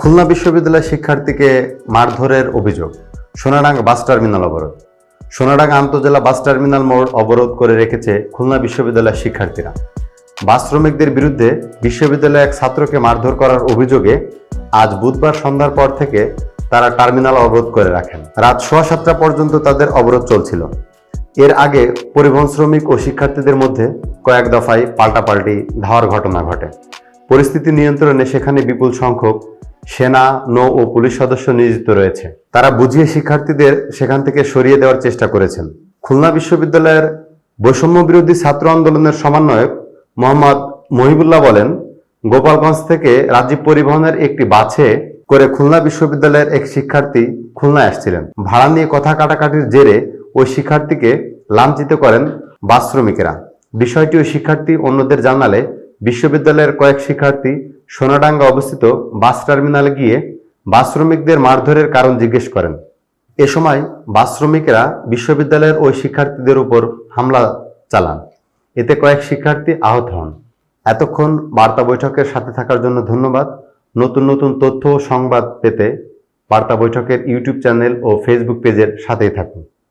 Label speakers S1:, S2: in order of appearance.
S1: খুলনা বিশ্ববিদ্যালয়ের শিক্ষার্থীকে মারধরের অভিযোগ। সোনাডাঙ্গা বাস টার্মিনাল অবরোধ। সোনাডাঙ্গা আন্তজেলা বাস টার্মিনাল মোড় অবরোধ করে রেখেছে খুলনা বিশ্ববিদ্যালয়ের শিক্ষার্থীরা। বাস শ্রমিকদের বিরুদ্ধে বিশ্ববিদ্যালয়ে এক ছাত্রকে মারধর করার অভিযোগে আজ বুধবার সন্ধ্যার পর থেকে তারা টার্মিনাল অবরোধ করে রাখেন। রাত সোয়া সাতটা পর্যন্ত তাদের অবরোধ চলছিল। এর আগে পরিবহন শ্রমিক ও শিক্ষার্থীদের মধ্যে কয়েক দফায় পাল্টাপাল্টি ধাওয়ার ঘটনা ঘটে। পরিস্থিতি নিয়ন্ত্রণে সেখানে বিপুল সংখ্যক সেনা, নৌ ও পুলিশ সদস্য নিয়োজিত রয়েছে। তারা বুঝিয়ে শিক্ষার্থীদের সেখান থেকে সরিয়ে দেওয়ার চেষ্টা করেছেন। খুলনা বিশ্ববিদ্যালয়ের বৈষম্য বিরোধী ছাত্র আন্দোলনের সমন্বয়ক মোহাম্মদ মহিবুল্লাহ বলেন, গোপালগঞ্জ থেকে রাজীব পরিবহনের একটি বাসে করে খুলনা বিশ্ববিদ্যালয়ের এক শিক্ষার্থী খুলনায় আসছিলেন। ভাড়া নিয়ে কথা কাটাকাটির জেরে ওই শিক্ষার্থীকে লাঞ্ছিত করেন বাস শ্রমিকেরা। বিষয়টি শিক্ষার্থী অন্যদের জানালে বিশ্ববিদ্যালয়ের কয়েক শিক্ষার্থী সোনাডাঙ্গা অবস্থিত বাস টার্মিনালে গিয়ে বাস শ্রমিকদের মারধরের কারণ জিজ্ঞেস করেন। এ সময় বাস শ্রমিকেরা বিশ্ববিদ্যালয়ের ওই শিক্ষার্থীদের উপর হামলা চালান। এতে কয়েক শিক্ষার্থী আহত হন। এতক্ষণ বার্তা বৈঠকের সাথে থাকার জন্য ধন্যবাদ। নতুন নতুন তথ্য ও সংবাদ পেতে বার্তা বৈঠকের ইউটিউব চ্যানেল ও ফেসবুক পেজের সাথেই থাকুন।